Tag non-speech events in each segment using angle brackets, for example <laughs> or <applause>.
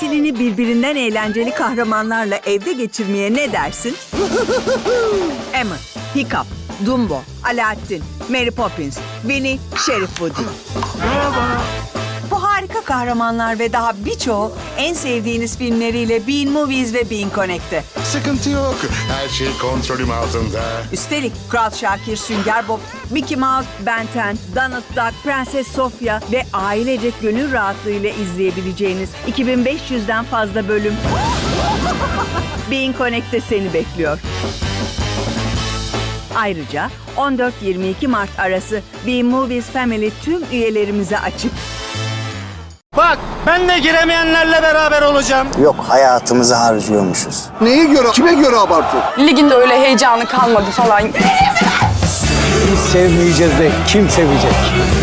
Tatilini birbirinden eğlenceli kahramanlarla evde geçirmeye ne dersin? <laughs> Emma, Hiccup, Dumbo, Alaaddin, Mary Poppins, Winnie, Sheriff Woody. Bu kahramanlar ve daha birçoğu en sevdiğiniz filmleriyle Bean Movies ve Bean Connect'te. Sıkıntı yok. Her şey kontrolüm altında. Üstelik Kral Şakir, Sünger Bob, Mickey Mouse, Ben 10, Donald Duck, Prenses Sofia ve ailecek gönül rahatlığıyla izleyebileceğiniz 2500'den fazla bölüm. <laughs> Bean Connect'te seni bekliyor. Ayrıca 14-22 Mart arası Bean Movies Family tüm üyelerimize açık. Ben de giremeyenlerle beraber olacağım. Yok hayatımızı harcıyormuşuz. Neye göre, kime göre abartı? Liginde öyle heyecanı kalmadı falan. Biz sevmeyeceğiz de kim sevecek?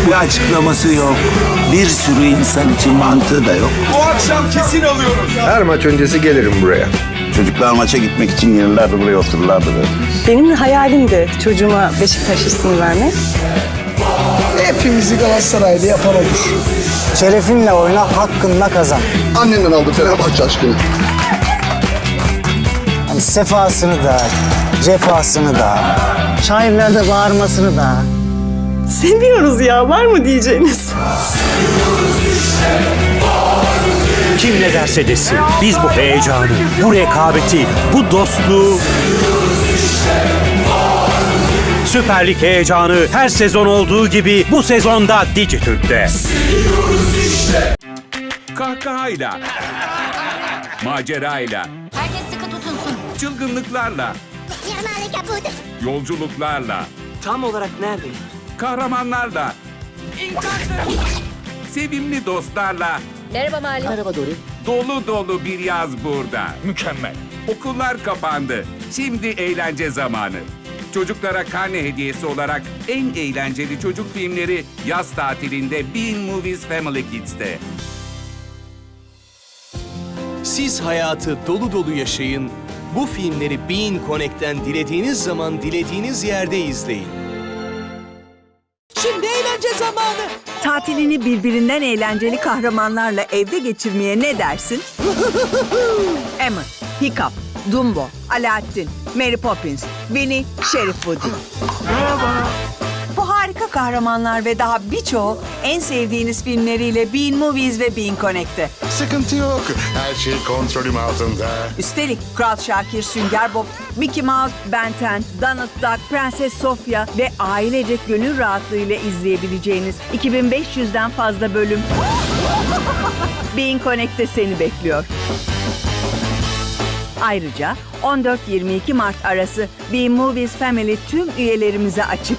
Bir açıklaması yok. Bir sürü insan için mantığı da yok. Her maç öncesi gelirim buraya. Çocuklar maça gitmek için yıllardır buraya otururlardı. Benim de hayalim de çocuğuma Beşiktaş ismini vermek. Hepimizi Galatasaraylı yapan olur. Şerefinle oyna, hakkınla kazan. Annenden aldı Fenerbahçe aşkını. Hani sefasını da, cefasını da, şairlerde bağırmasını da. Seviyoruz ya var mı diyeceğiniz? Kim ne derse desin biz bu heyecanı, bu rekabeti, bu dostluğu... Süper Lig heyecanı her sezon olduğu gibi bu sezonda Dijitürk'te. Kahkahayla, macerayla, Herkes sıkı tutunsun. çılgınlıklarla, yolculuklarla, Tam olarak neredeyim? kahramanlarla, sevimli dostlarla Merhaba Mali. Merhaba Dori. dolu dolu bir yaz burada. Mükemmel. Okullar kapandı. Şimdi eğlence zamanı. Çocuklara karne hediyesi olarak en eğlenceli çocuk filmleri yaz tatilinde Bean Movies Family Kids'te. Siz hayatı dolu dolu yaşayın. Bu filmleri Bean Connect'ten dilediğiniz zaman dilediğiniz yerde izleyin. Şimdi eğlence zamanı. Tatilini birbirinden eğlenceli kahramanlarla evde geçirmeye ne dersin? <laughs> Emma, Hiccup, Dumbo, Alaaddin, Mary Poppins, Winnie, Sheriff Woody. Bu harika kahramanlar ve daha birçoğu en sevdiğiniz filmleriyle Bean Movies ve Bean Connect'te. Sıkıntı yok. Her şey kontrolüm altında. Üstelik Kral Şakir, Sünger Bob, Mickey Mouse, Ben 10, Donald Duck, Prenses Sofia ve ailecek gönül rahatlığıyla izleyebileceğiniz 2500'den fazla bölüm. <laughs> Bean Connect'te seni bekliyor. Ayrıca 14-22 Mart arası Bean Movies Family tüm üyelerimize açık.